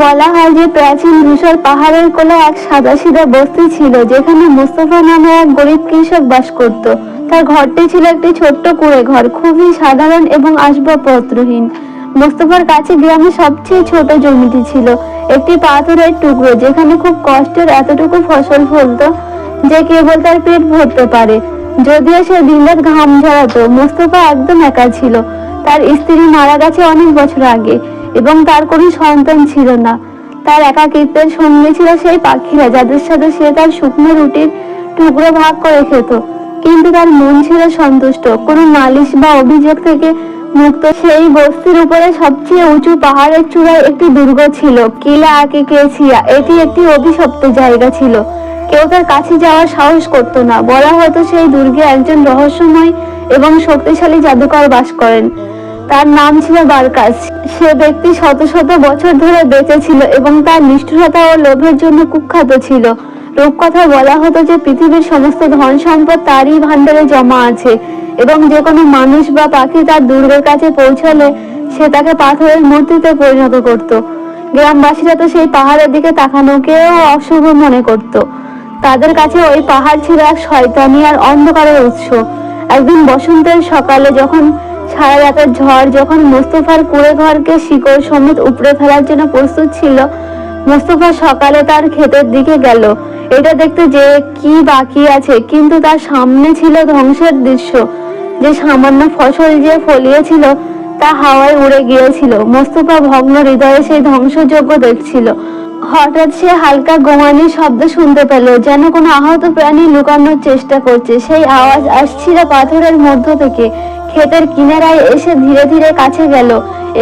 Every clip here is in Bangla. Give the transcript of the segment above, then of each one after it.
বলা হয় যে প্রাচীন ধূসর পাহাড়ের কোলে এক সাদাসিধা বস্তি ছিল, যেখানে মুস্তফা নামে এক গরিব কৃষক বাস করত। তার ঘরটি ছিল একটি ছোট্ট কুড়ে ঘর, খুবই সাধারণ এবং আসবাবপত্রহীন। মোস্তফার কাছে গ্রামে সবচেয়ে ছোট জমিটি ছিল, একটি পাথরের টুকরো, যেখানে খুব কষ্টের এতটুকু ফসল ফলতো যে কেবল তার পেট ভরতে পারে। যদিও সে দিনরাত ঘাম ঝরাতো, মোস্তফা একদম একা ছিল। তার স্ত্রী মারা গেছে অনেক বছর আগে। এবং তার কোনো সন্তান ছিল না। তার একাকিত্বের সঙ্গে ছিল সেই পাখিরা, যাদের সাথে সে তার শুকনো রুটির টুকরো ভাগ করে খেত। কিন্তু তার মন ছিল সন্তুষ্ট। কোনো নালিশ বা অভিযোগ থেকে মুক্ত সেই বস্তির উপরে সবচেয়ে উঁচু পাহাড়ের চূড়ায় একটি দুর্গ ছিল। কিলা আকে কেছিয়া, এটি একটি অভিশপ্ত জায়গা ছিল। কেউ তার কাছে যাওয়ার সাহস করতো না। বলা হতো সেই দুর্গে একজন রহস্যময় এবং শক্তিশালী জাদুকর বাস করেন। তার নাম ছিল বারকাস সে ব্যক্তি শত শত বছর ধরে বেঁচে ছিল এবং তার নিষ্ঠুরতা ও লোভের জন্য কুখ্যাত ছিল। রূপকথায় বলা হতো যে পৃথিবীর সমস্ত ধন সম্পদ তারই ভান্ডারে জমা আছে এবং যে কোনো মানুষ বা পাখি তার দুর্গের কাছে পৌঁছালে সে তাকে পাথরের মূর্তিতে পরিণত করত। গ্রামবাসীরা তো সেই পাহাড়ের দিকে তাকানোকেও অশুভ মনে করত। তাদের কাছে ওই পাহাড় ছিল এক শয়তানি আর অন্ধকারের উৎস। একদিন বসন্তের সকালে যখন সারা রাতের ঝড় যখন মোস্তফার কুড়ে ঘরকে শিকড় সমেত উপড়ে ফেলার জন্য প্রস্তুত ছিল, মোস্তফা সকালে তার ক্ষেতের দিকে গেল। এটা দেখতে যে কি বাকি আছে, কিন্তু তার সামনে ছিল ধ্বংসের দৃশ্য। যে সামান্য ফসল যে ফলিয়েছিল, তা হাওয়ায় উড়ে গিয়েছিল। মোস্তফা ভগ্ন হৃদয়ে সেই ধ্বংসযজ্ঞ দেখছিল। হঠাৎ সে হালকা গোমানির শব্দ শুনতে পেল, যেন কোনো আহত প্রাণী লুকানোর চেষ্টা করছে। সেই আওয়াজ আসছিল পাথরের মধ্য থেকে। ক্ষেতের কিনারায় এসে ধীরে ধীরে কাছে গেল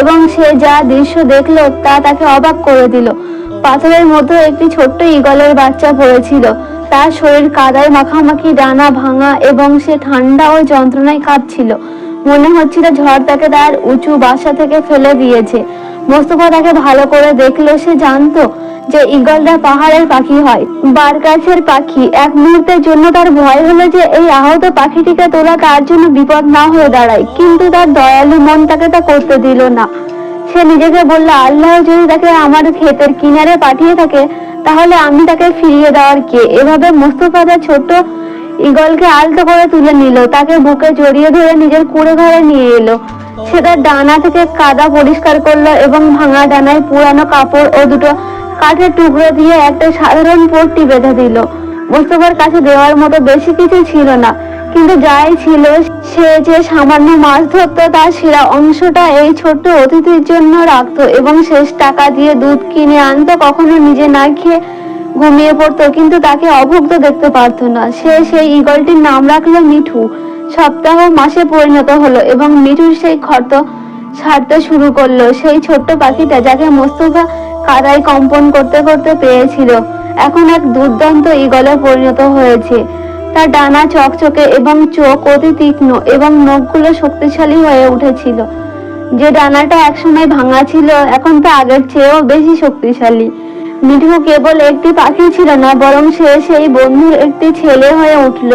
এবং সে যা দৃশ্য দেখল তা তাকে অবাক করে দিল। পাথরের মধ্যে একটি ছোট্ট ইগলের বাচ্চা পড়েছিল। তার শরীর কাদায় মাখামাখি, ডানা ভাঙা এবং সে ঠান্ডা ও যন্ত্রণায় কাঁপছিল। মনে হচ্ছিল ঝড় তাকে তার উঁচু বাসা থেকে ফেলে দিয়েছে। মোস্তফা তাকে ভালো করে দেখল সে জানতো যে ঈগলটা পাহাড়ের পাখি হয়। বারকাছের পাখি। এক মুহূর্তের জন্য তার ভয় হলো যে এই আহত পাখিটিকে তোলা তার জন্য বিপদ না হয়ে দাঁড়ায়। কিন্তু তার দয়ালু মন তাকে তা করতে দিল না। সে নিজেকে বলল, আল্লাহ যদি তাকে আমার ক্ষেতের কিনারে পাঠিয়ে থাকে, তাহলে আমি তাকে ফিরিয়ে দেওয়ার কে? এভাবে মোস্তফা তার ছোট্ট ঈগলকে আলতো করে তুলে নিল। তাকে বুকে জড়িয়ে ধরে নিজের কুড়ে ঘরে নিয়ে এলো। সে তার ডানা থেকে কাদা পরিষ্কার করল এবং ভাঙা ডানায় পুরানো কাপড় ও দুটো কাঠের টুকরো দিয়ে একটা সাধারণ পট্টি বেঁধে দিল। মোস্তফার কাছে দেওয়ার মতো বেশি কিছু ছিল না, কিন্তু যাই ছিল, সে যে সামান্য মাছ ধরতো তার সেরা অংশটা এই ছোট্ট অতিথির জন্য রাখতো এবং শেষ টাকা দিয়ে দুধ কিনে আনতো, কখনো নিজে না খেয়ে ঘুমিয়ে পড়তো, কিন্তু তাকে অভুক্ত দেখতে পারতো না। সে সেই ঈগলটির নাম রাখল মিঠু। সপ্তাহ মাসে পরিণত হলো এবং মিঠুর সেই ক্ষত ছাড়তে শুরু করল। সেই ছোট্ট পাখিটা যাকে মোস্তফা কাদায় কম্পন করতে করতে পেয়েছিল। এখন এক দুর্দান্ত ঈগলে পরিণত হয়েছে। তার ডানা চকচকে এবং চোখ অতি তীক্ষ্ণ এবং নখগুলো শক্তিশালী হয়ে উঠেছিল। যে ডানাটা একসময় ভাঙা ছিল, এখন তা আগের চেয়েও বেশি শক্তিশালী। মিঠু কেবল একটি পাখি ছিল না, বরং সে সেই বন্ধুর একটি ছেলে হয়ে উঠল।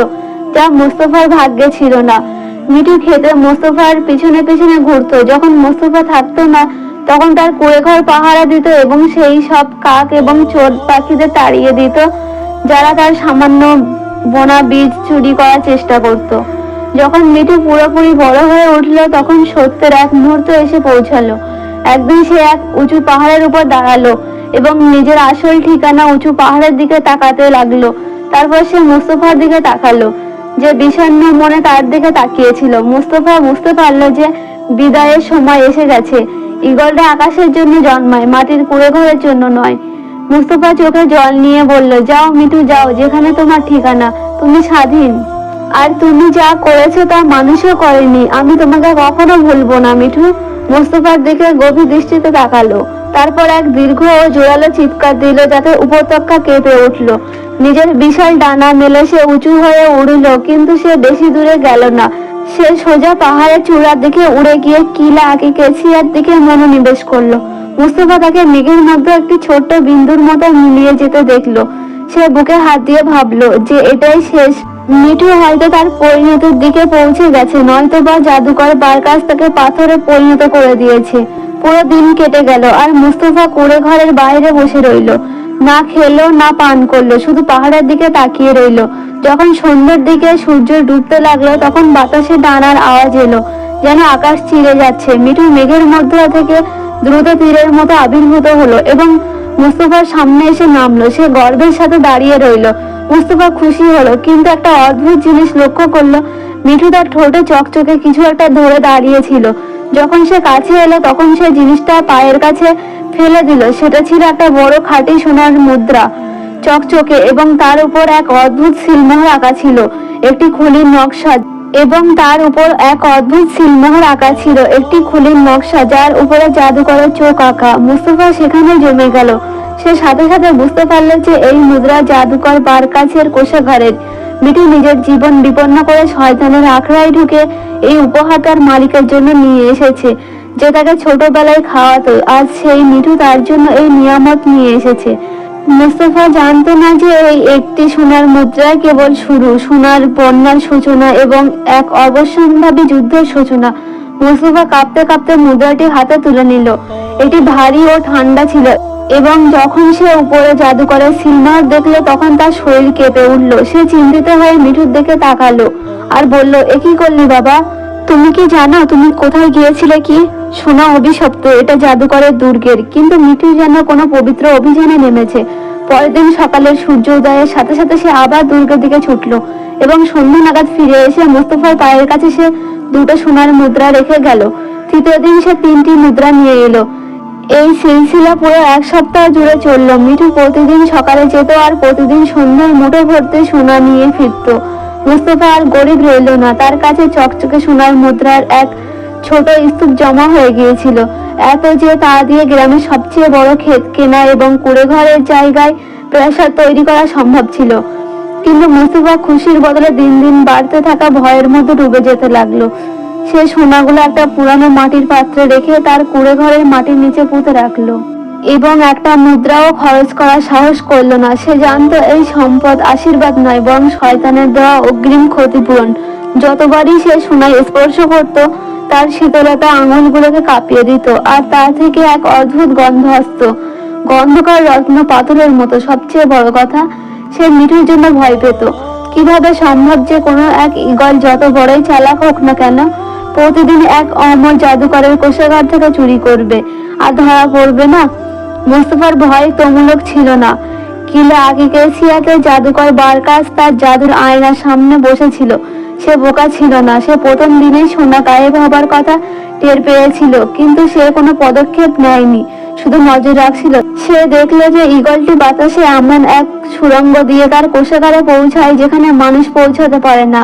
যা মোস্তফার ভাগ্যে ছিল না। মিঠু খেতে মোস্তফার পিছনে পিছনে ঘুরতো। যখন মোস্তফা থাকতো না, তখন তার কুড়ে ঘর পাহারা দিত এবং সেই সব কাক এবং চোর পাখিদের তাড়িয়ে দিত, যারা তার সামান্য বোনা বীজ চুরি করার চেষ্টা করত। যখন মিঠু পুরোপুরি বড় হয়ে উঠল, তখন সত্যের এক মুহূর্ত এসে পৌঁছালো। একদিন সে এক উঁচু পাহাড়ের উপর দাঁড়াল এবং নিজের আসল ঠিকানা উঁচু পাহাড়ের দিকে তাকাতে লাগল। তারপর সে মুস্তফার দিকে তাকালো। যে বিষণ্ণ মনে তার দিকে তাকিয়েছিল। মুস্তফা বুঝতে পারল যে বিদায়ের সময় এসে গেছে। ঈগলটা আকাশের জন্য জন্মায়, মাটির কুড়ে ঘরের জন্য নয়। মুস্তফা চোখে জল নিয়ে বলল, যাও মিঠু, যাও, যেখানে তোমার ঠিকানা, তুমি স্বাধীন। আর তুমি যা করেছ তা মানুষও করেনি। আমি তোমাকে কখনো ভুলবো না, মিঠু। মোস্তফার দিকে গভীর দৃষ্টিতে তাকালো। তারপর এক দীর্ঘ ও জোরালো চিৎকার দিল যাতে উপত্যকা কেঁপে উঠল। নিজের বিশাল ডানা মেলে সে উঁচু হয়ে উড়ল, কিন্তু সে বেশি দূরে গেল না। সে সোজা পাহাড়ের চূড়ার দিকে উড়ে গিয়ে কিলা আঁকি কেছিয়ার দিকে মনোনিবেশ করল। মুস্তফা তাকে মেঘের মধ্যে একটি ছোট্ট বিন্দুর মতো মিলিয়ে যেতে দেখল। সে বুকে হাত দিয়ে ভাবলো যে এটাই শেষ মিঠু হয়তো তার পরিণতির দিকে পৌঁছে গেছে, নয়তো বা জাদুকর বারকাস তাকে পাথরে পরিণত করে দিয়েছে। পুরো দিন কেটে গেল আর মুস্তফা কুড়ে ঘরের বাইরে বসে রইল। না খেলো, না পান করল, শুধু পাহাড়ের দিকে তাকিয়ে রইল। যখন সন্ধ্যের দিকে সূর্য ডুবতে লাগল, তখন বাতাসে ডানার আওয়াজ এলো, যেন আকাশ চিরে যাচ্ছে। মিঠু মেঘের মধ্যে থেকে দ্রুত তীরের মতো আবির্ভূত হলো এবং মুস্তফার সামনে এসে নামলো। সে গর্বের সাথে দাঁড়িয়ে রইল। মুস্তফা খুশি হলো, কিন্তু একটা অদ্ভুত জিনিস লক্ষ্য করল। মিঠু তার ঠোঁটে চকচকে কিছু একটা ধরে দাঁড়িয়েছিল। যখন সে কাছে এলো, তখন সে জিনিসটা পায়ের কাছে ফেলে দিল। সেটা ছিল একটা বড় খাঁটি সোনার মুদ্রা। চকচকে এবং তার উপর এক অদ্ভুত সিলমোহর আঁকা ছিল। একটি খুলির নকশা এবং তার উপর এক অদ্ভুত সিলমোহর আঁকা ছিল। একটি খুলির নকশা যার উপরে জাদুকরের চোখ আঁকা। মুস্তফা সেখানে জমে গেল। সে সাথে সাথে বুঝতে পারল যে এই মুদ্রা জাদুকর বারকাছের কোষাগারের। মিঠু নিজের জীবন বিপন্ন করে শয়তানের আখড়ায় ঢুকে এই উপহার মালিকের জন্য নিয়ে এসেছে, যে তাকে ছোটবেলায় খাওয়াতো। আজ সেই মিঠু তার জন্য এই নিয়ামত নিয়ে এসেছে। মুস্তফা জানতো না যে এই একটি সোনার মুদ্রা কেবল শুরু, সোনার বন্যার সূচনা এবং এক অবশ্যম্ভাবী যুদ্ধের সূচনা। মুস্তফা কাঁপতে কাঁপতে মুদ্রাটি হাতে তুলে নিল। এটি ভারী ও ঠান্ডা ছিল এবং যখন সে উপরে জাদুকরের সিলমার দেখল, তখন তার শরীর কেঁপে উঠল। সে চিন্তিত হয়ে মিঠুর দিকে তাকালো আর বলল, এ কি করলি বাবা? তুমি কি জানো তুমি কোথায় গিয়েছিলে কি? সোনা অভিশপ্ত, এটা জাদুকরের দুর্গের। কিন্তু মিঠু যেন কোনো পবিত্র অভিযানে নেমেছে। পরের দিন সকালের সূর্য উদয়ের সাথে সাথে সে আবার দুর্গের দিকে ছুটলো এবং সন্ধ্যা নাগাদ ফিরে এসে মোস্তফার পায়ের কাছে সে দুটো সোনার মুদ্রা রেখে গেল। তৃতীয় দিন সে তিনটি মুদ্রা নিয়ে এলো। এই সিলসিলা পুরো এক সপ্তাহ জুড়ে চলল। মিঠু প্রতিদিন সকালে যেত আর প্রতিদিন সন্ধ্যায় মুঠো ভর্তি সোনা নিয়ে ফিরতো। মুস্তফা আর গরিব রইল না। তার কাছে চকচকে সোনার মুদ্রার এক ছোট স্তূপ জমা হয়ে গিয়েছিল। এত যে তা দিয়ে গ্রামের সবচেয়ে বড় ক্ষেত কেনা এবং কুড়ে ঘরের জায়গায় প্রাসাদ তৈরি করা সম্ভব ছিল। কিন্তু মুস্তফা খুশির বদলে দিন দিন বাড়তে থাকা ভয়ের মধ্যে ডুবে যেতে লাগল। সে সোনাগুলো একটা পুরানো মাটির পাত্রে রেখে তার কুড়ে ঘরের মাটির নিচে পুঁতে রাখল। এবং একটা মুদ্রাও খরচ করার সাহস করল না। সে জানতো এই সম্পদ আশীর্বাদ নয়, বরং শয়তানের দেওয়া অগ্রিম ক্ষতিপূরণ। যতবারই সে সোনায় স্পর্শ করত, তার শীতলতা আঙুলগুলোকে কাঁপিয়ে দিত, আর তার থেকে এক অদ্ভুত গন্ধ আসতো। গন্ধকার রত্ন পাথরের মতো। সবচেয়ে বড় কথা, সে মিঠুর জন্য ভয় পেত। কীভাবে সম্ভব যে কোনো এক ইগল যত বড়ই চালাক হোক না কেন, প্রতিদিন এক অমর জাদুকরের কোষাগার থেকে চুরি করবে। আর ধরা পড়বে না মুস্তফার ভয় তমূলক ছিল না। কিলা আগে আকিকেসিয়াকে জাদুকর বারকাস তার জাদুর আয়নার সামনে বসেছিল। সে বোকা ছিল না, সে প্রথম দিনেই সোনা গায়েব হবার কথা টের পেয়েছিল, কিন্তু সে কোনো পদক্ষেপ নেয়নি, শুধু নজর রাখছিল। সে দেখল যে ইগলটি বাতাসে এমন এক সুরঙ্গ দিয়ে তার কোষাগারে পৌঁছায় যেখানে মানুষ পৌঁছাতে পারে না।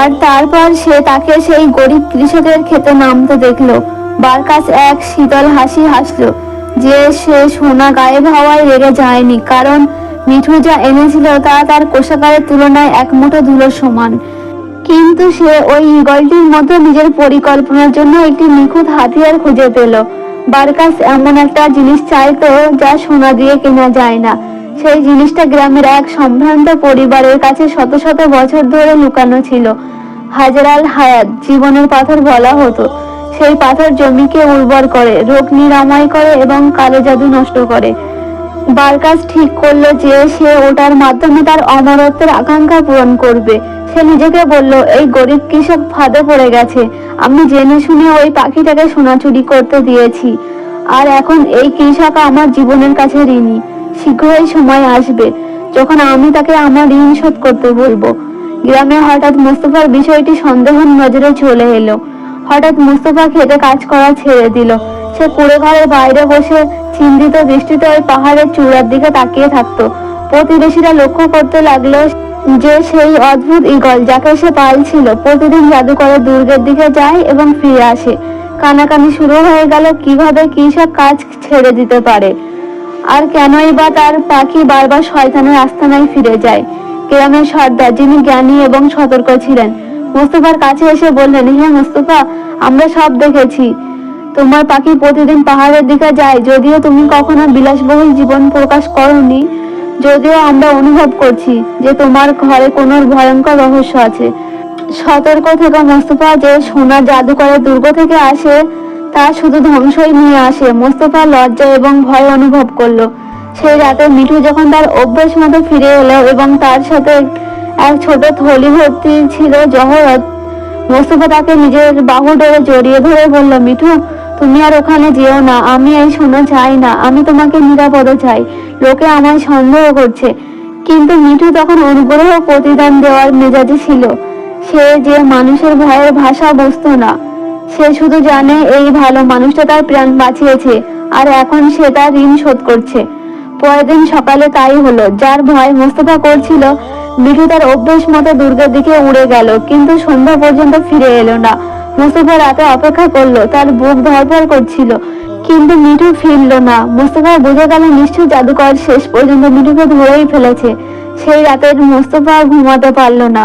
আর তারপর সে তাকে সেই গরিব কৃষকের খেতে নামতে দেখল। বারকাস এক শীতল হাসি হাসলো। যে সে সোনা গায়েব হওয়ায় রেগে যায়নি, কারণ মিঠু যা এনেছিল তা তার কোষাগারের তুলনায় এক মুঠো ধুলোর সমান। কিন্তু সে ওই ইগলটির মতো নিজের পরিকল্পনার জন্য একটি নিখুঁত হাতিয়ার খুঁজে পেল। বারকাস এমন একটা জিনিস চাইতো যা সোনা দিয়ে কেনা যায় না। সেই জিনিসটা গ্রামের এক সম্ভ্রান্ত পরিবারের কাছে শত শত বছর ধরে লুকানো ছিল। হাজারাল হায়াত, জীবনের পাথর বলা হতো। সেই পাথর জমিকে উর্বর করে, রোগ নিরাময় করে এবং কালো জাদু নষ্ট করে। বারকাস ঠিক করল যে সে ওটার মাধ্যমে তার অমরত্বের আকাঙ্ক্ষা পূরণ করবে। সে নিজেকে বলল, এই গরিব কৃষক ফাঁদে পড়ে গেছে। আমি জেনে শুনে ওই পাখিটাকে সোনা চুরি করতে দিয়েছি। আর এখন এই কৃষক আমার জীবনের কাছে ঋণী। শীঘ্রই সময় আসবে, যখন আমি তাকে আমার ঋণ শোধ করতে বলব। গ্রামে হঠাৎ মুস্তফার বিষয়টি সন্দেহের নজরে চলে এলো। হঠাৎ মুস্তফা খেতে কাজ করা ছেড়ে দিল। সে কুড়ে ঘরের বাইরে বসে চিন্তিত দৃষ্টিতে ওই পাহাড়ের চূড়ার দিকে তাকিয়ে থাকতো। প্রতিবেশীরা লক্ষ্য করতে লাগল যে সেই অদ্ভুত ইগল যাকে সে পালছিল প্রতিদিন জাদুকরের দুর্গের দিকে যায় এবং ফিরে আসে। কানাকানি শুরু হয়ে গেল, কীভাবে কি সব কাজ ছেড়ে দিতে পারে? আর কেনই বা তার পাখি বারবার শয়তানের আস্তানায় ফিরে যায়? গ্রামের সর্দার যিনি জ্ঞানী এবং সতর্ক ছিলেন মুস্তফার কাছে এসে বললেন হ্যাঁ মুস্তফা, আমরা সব দেখেছি। তোমার পাখি প্রতিদিন পাহাড়ের দিকে যায়। যদিও তুমি কখনো বিলাসবহুল জীবন প্রকাশ করনি, যদিও আমরা অনুভব করছি যে তোমার ঘরে কোনো ভয়ঙ্কর রহস্য আছে। সতর্ক থেকে মোস্তফা, যে সোনার জাদুকরের দুর্গ থেকে আসে, তা শুধু ধ্বংসই নিয়ে আসে। মোস্তফা লজ্জা এবং ভয় অনুভব করল। সেই রাতে মিঠু যখন তার অভ্যেস মতো ফিরে এলো এবং তার সাথে এক ছোট থলি ভর্তি ছিল জহরত। মোস্তফা তাকে নিজের বাহু ধরে জড়িয়ে ধরে বলল, মিঠু, তুমি আর ওখানে যেও না, আমি এই শোনা চাই না, আমি তোমাকে নিরাপদ চাই। লোকে আমায় সন্দেহ করছে। কিন্তু মিঠু তখন অনুগ্রহ প্রতিদান দেওয়ার মেজাজে ছিল। সে যে মানুষের ভয়ের ভাষা বুঝতো না। সে শুধু জানে, এই ভালো মানুষটা তার প্রাণ বাঁচিয়েছে, আর এখন সে তার ঋণ শোধ করছে। পরের দিন সকালে তাই হলো, যার ভয় মোস্তফা করছিল মিঠু তার অভ্যেস মতো দুর্গার দিকে উড়ে গেল, কিন্তু সন্ধ্যা পর্যন্ত ফিরে এলো না। মুস্তফা রাতে অপেক্ষা করল, তার বুক ধরপর করছিল, কিন্তু মিঠু ফিরল না। মুস্তফা বুঝে গেল নিশ্চয় জাদুকর শেষ পর্যন্ত মিঠুকে ধরেই ফেলেছে। সেই রাতের মুস্তফা ঘুমাতে পারল না।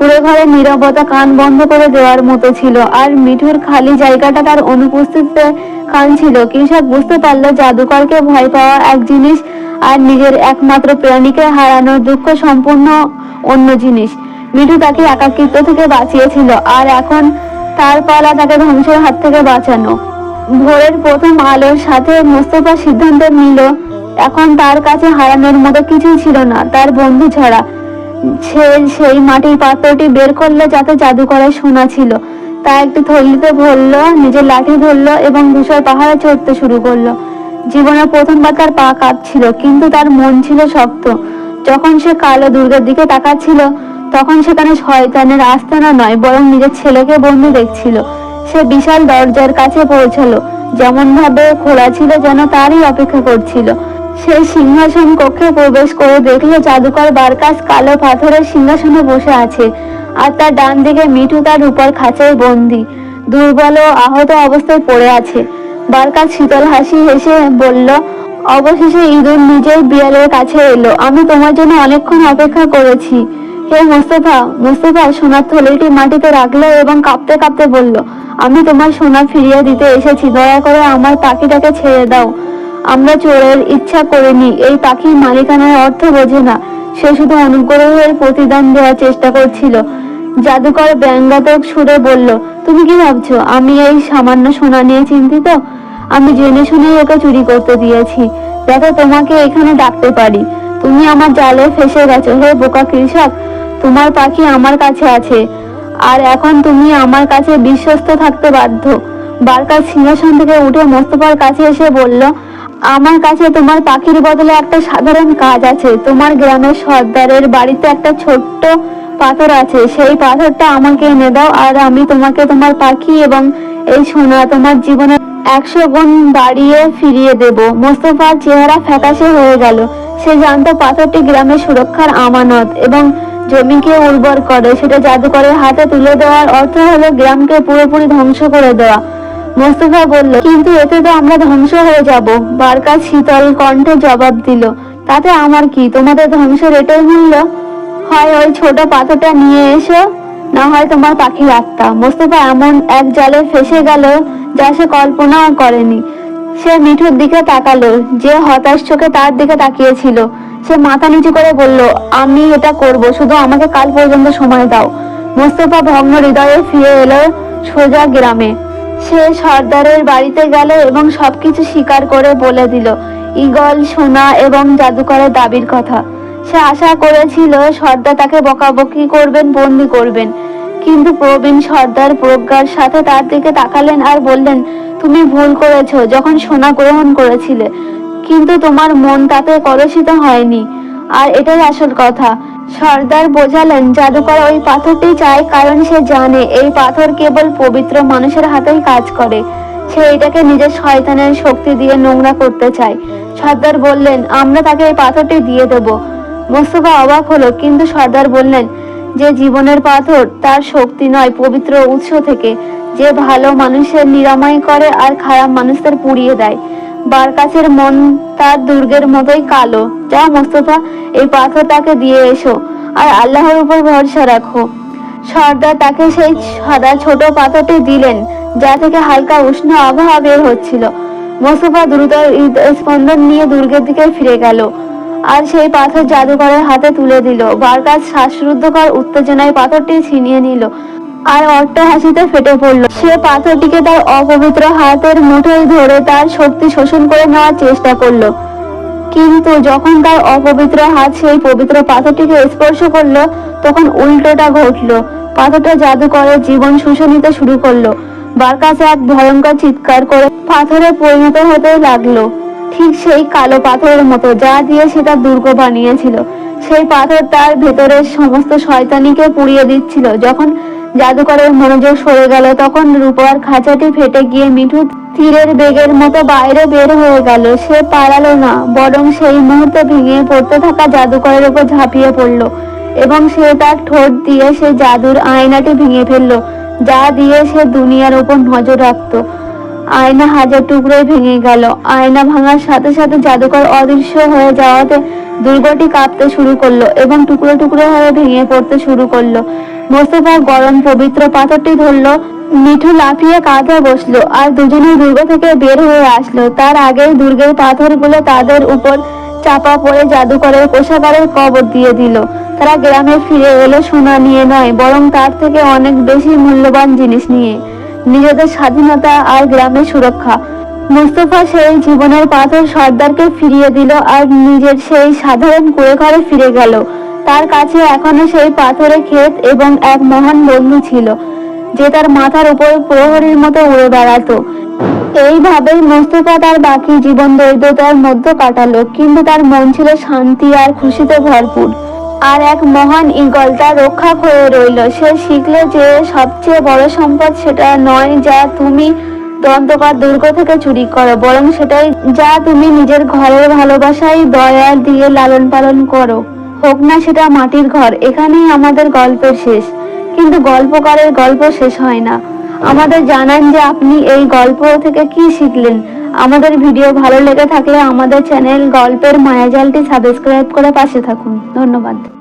কুড়ে ঘরে নীরবতা কান বন্ধ করে দেওয়ার মতো ছিল। আর মিঠুর খালি জায়গাটা তার অনুপস্থিতিতে ছিল। কৃষক বুঝতে পারল জাদুকরকে ভয় পাওয়া এক জিনিস আর নিজের একমাত্র প্রাণীকে হারানোর দুঃখ সম্পূর্ণ অন্য জিনিস। মিঠু তাকে একাকিত্ব থেকে বাঁচিয়েছিল আর এখন তার পালা তাকে ধ্বংসের হাত থেকে বাঁচানো। ভোরের প্রথম আলোর সাথে মোস্তফা সিদ্ধান্ত নিল, এখন তার কাছে হারানোর মতো কিছুই ছিল না, তার বন্ধু ছাড়া। সেই মাটির পাত্রটি বের করল যাতে জাদুকরের সোনা ছিল। তা একটি থলিতে ভরলো, নিজের লাঠি ধরলো এবং ধূসর পাহাড়ে চড়তে শুরু করল। জীবনের প্রথমবার তার পা কাঁপছিল, কিন্তু তার মন ছিল শক্ত। যখন সে কালো দুর্গের দিকে তাকাচ্ছিল, তখন সেখানে শয়তানের আস্তানা নয়, বরং নিজের ছেলেকে বন্ধু দেখছিল। সে বিশাল দরজার কাছে পৌঁছালো যেমন ভাবে খোলা ছিল যেন তারই অপেক্ষা করছিল। সে সিংহাসন কক্ষে প্রবেশ করে দেখল জাদুকর বারকাস কালো পাথরের সিংহাসনে বসে আছে আর তার ডান দিকে মিঠু তার রূপার খাঁচায় বন্দি, দুর্বল ও আহত অবস্থায় পড়ে আছে। বারকাস শীতল হাসি হেসে বলল, অবশেষে ইঁদুর নিজেই বিড়ালের কাছে এলো। আমি তোমার জন্য অনেকক্ষণ অপেক্ষা করেছি। হে মোস্তফা মোস্তফা সোনার থলিটি মাটিতে রাখল এবং কাঁপতে কাঁপতে বলল, আমি তোমার সোনা ফিরিয়ে দিতে এসেছি। দয়া করে আমার পাখিটাকে ছেড়ে দাও। আমরা চোরের ইচ্ছা করিনি, এই পাখির মালিকানার অর্থ বোঝে না। সে শুধু অনুগ্রহের প্রতিদান দেওয়ার চেষ্টা করছিল। জাদুকর ব্যঙ্গাত্মক সুরে বলল, তুমি কি ভাবছ, আমি এই সামান্য সোনা নিয়ে চিন্তিত? আমি জেনে শুনেই ওকে চুরি করতে দিয়েছি। যাতে তোমাকে এখানে ডাকতে পারি। তুমি আমার জালে ফেসে গেছো। হে বোকা কৃষক, তোমার পাখি আমার কাছে আছে। আর এখন তুমি আমার কাছে বিশ্বস্ত থাকতে বাধ্য। বারকার সিংহাসন থেকে উঠে মোস্তফার কাছে এসে বলল আমার কাছে তোমার পাখির বদলে একটা সাধারণ কাজ আছে। তোমার গ্রামের সর্দারের বাড়িতে একটা ছোট্ট পাথর আছে। সেই পাথরটা আমাকে এনে দাও, আর আমি তোমাকে তোমার পাখি এবং এই সোনা তোমার জীবনে একশো গুণ বাড়িয়ে ফিরিয়ে দেব। মোস্তফার চেহারা ফ্যাকাশে হয়ে গেল। সে জানতো পাথরটি গ্রামের সুরক্ষার আমানত এবং জমিকে উর্বর করে। সেটা জাদুকরের হাতে তুলে দেওয়ার অর্থ হলো গ্রামকে পুরোপুরি ধ্বংস করে দেওয়া। মোস্তফা বলল, কিন্তু এতে তো আমরা ধ্বংস হয়ে যাব। বারকা শীতল কণ্ঠে জবাব দিল, তাতে আমার কি? তোমাদের ধ্বংসের এটাই মূল্য? হয় ওই ছোট পাথরটা নিয়ে এসো, না হয় তোমার পাখির আত্মা। মোস্তফা এমন এক জালে ফেসে গেল, যা সে কল্পনাও করেনি। সে মিঠুর দিকে তাকালো, যে হতাশ চোখে তার দিকে তাকিয়েছিল। সে মাথা নিচু করে বলল, আমি এটা করব, শুধু আমাকে কাল পর্যন্ত সময় দাও। মোস্তফা ভগ্ন হৃদয়ে ফিরে এলো সোজা গ্রামে। সে সর্দারের বাড়িতে গেল এবং সবকিছু স্বীকার করে বলে দিল, ইগল, সোনা এবং জাদুকরের দাবির কথা। সে আশা করেছিল সর্দার তাকে বকাবকি করবেন, বন্দি করবেন। কিন্তু প্রবীণ সর্দার প্রজ্ঞার সাথে তার দিকে তাকালেন আর বললেন, তুমি ভুল করেছ যখন সোনা গ্রহণ করেছিলে, কিন্তু তোমার মন তাতে কলুষিত হয়নি। আর এটাই আসল কথা। সর্দার বোঝালেন, জাদুকর ওই পাথরটি চায়, কারণ সে জানে, এই পাথর কেবল পবিত্র মানুষের হাতেই কাজ করে। সে এটাকে নিজের শয়তানের শক্তি দিয়ে নোংরা করতে চায়। সর্দার বললেন, আমরা তাকে এই পাথরটি দিয়ে দেব। মোস্তফা অবাক হলো, কিন্তু সর্দার বললেন, যে জীবনের পাথর, তার শক্তি নয়, পবিত্র উৎস থেকে। যে ভালো মানুষের নিরাময় করে আর খারাপ মানুষদের পুড়িয়ে দেয়। বারকাছের মন তার দুর্গের মতোই কালো। যা মোস্তফা, এই পাথর তাকে দিয়ে এসো আর আল্লাহর উপর ভরসা রাখো। সর্দার তাকে সেই সাদা ছোট পাথরটি দিলেন, যা থেকে হালকা উষ্ণ আবহাওয়া বের হচ্ছিল। মোস্তফা দ্রুত স্পন্দন নিয়ে দুর্গের দিকে ফিরে গেল আর সেই পাথর জাদুকরের হাতে তুলে দিল। বারকাজ শ্বাসরুদ্ধকর উত্তেজনায় পাথরটি ছিনিয়ে নিল। আর অট্ট হাসিতে ফেটে পড়ল। সে পাথরটিকে তার অপবিত্র হাতের মুঠোয় ধরে তার শক্তি শোষণ করে নেওয়ার চেষ্টা করল। কিন্তু যখন তার অপবিত্র হাত সেই পবিত্র পাথরটিকে স্পর্শ করল, তখন উল্টোটা ঘটলো। পাথরটা জাদুকরের জীবন শুষে নিতে শুরু করল। বারকাস এক ভয়ঙ্কর চিৎকার করে পাথরে পরিণত হতে লাগল। ঠিক সেই কালো পাথরের মতো, যা দিয়ে সে তার দুর্গ বানিয়েছিল। সেই পাথর তার ভেতরের সমস্ত শয়তানিকে পুড়িয়ে দিচ্ছিল। যখন জাদুকরের মনোযোগ সরে গেল তখন রূপার খাঁচাটি ফেটে গিয়ে মিঠু তীরের বেগের মতো বাইরে বের হয়ে গেল। সে পালালো না, বরং সেই মুহূর্তে ভেঙে পড়তে থাকা জাদুকরের উপর ঝাঁপিয়ে পড়ল এবং সে তার ঠোঁট দিয়ে সে জাদুর আয়নাটি ভেঙে ফেলল, যা দিয়ে সে দুনিয়ার উপর নজর রাখতো। আয়না হাজার টুকরোয় ভেঙে গেল। আয়না ভাঙার সাথে সাথে জাদুকর অদৃশ্য হয়ে যাওয়াতে দুর্গটি কাঁপতে শুরু করল এবং টুকরো টুকরো হয়ে ভেঙে পড়তে শুরু করল। মোস্তফা গরম পবিত্র পাথরটি ধরলো, মিঠু লাফিয়ে কাঁধে বসল আর দুজনেই দুর্গ থেকে বের হয়ে আসলো। তার আগেই দুর্গের পাথরগুলো তাদের উপর চাপা পড়ে জাদুকরের কোষাগারের কবর দিয়ে দিল। তারা গ্রামে ফিরে এলো সোনা নিয়ে নয়, বরং তার থেকে অনেক বেশি মূল্যবান জিনিস নিয়ে। নিজেদের স্বাধীনতা আর গ্রামের সুরক্ষা। মুস্তফা সেই জীবনের পাথর সর্দারকে ফিরিয়ে দিল আর নিজের সেই সাধারণ কুড়ে ঘরে ফিরে গেল। তার কাছে এখনও সেই পাথরে ক্ষেত এবং এক মহান বন্ধু ছিল, যে তার মাথার উপর প্রহরীর মতো উড়ে বেড়াতো। এইভাবেই মুস্তফা তার বাকি জীবন দরিদ্রতার মধ্যে কাটালো, কিন্তু তার মন ছিল শান্তি আর খুশিতে ভরপুর। আর এক মহান ঈগল তার রক্ষা হয়ে রইল। সে শিখলো যে সবচেয়ে বড় সম্পদ সেটা নয় যা তুমি দন্তকার দুর্গ থেকে চুরি করো, বরং সেটাই যা তুমি নিজের ঘরের ভালোবাসায় দয়া দিয়ে লালন পালন করো। হোক না সেটা মাটির ঘর, এখানেই আমাদের গল্পের শেষ। কিন্তু গল্পকারের গল্প শেষ হয় না। আমাদের জানান যে আপনি এই গল্প থেকে কি শিখলেন। আমাদের ভিডিও ভালো লেগে থাকলে আমাদের চ্যানেল গল্পের মায়াজালটি সাবস্ক্রাইব করে পাশে থাকুন। ধন্যবাদ।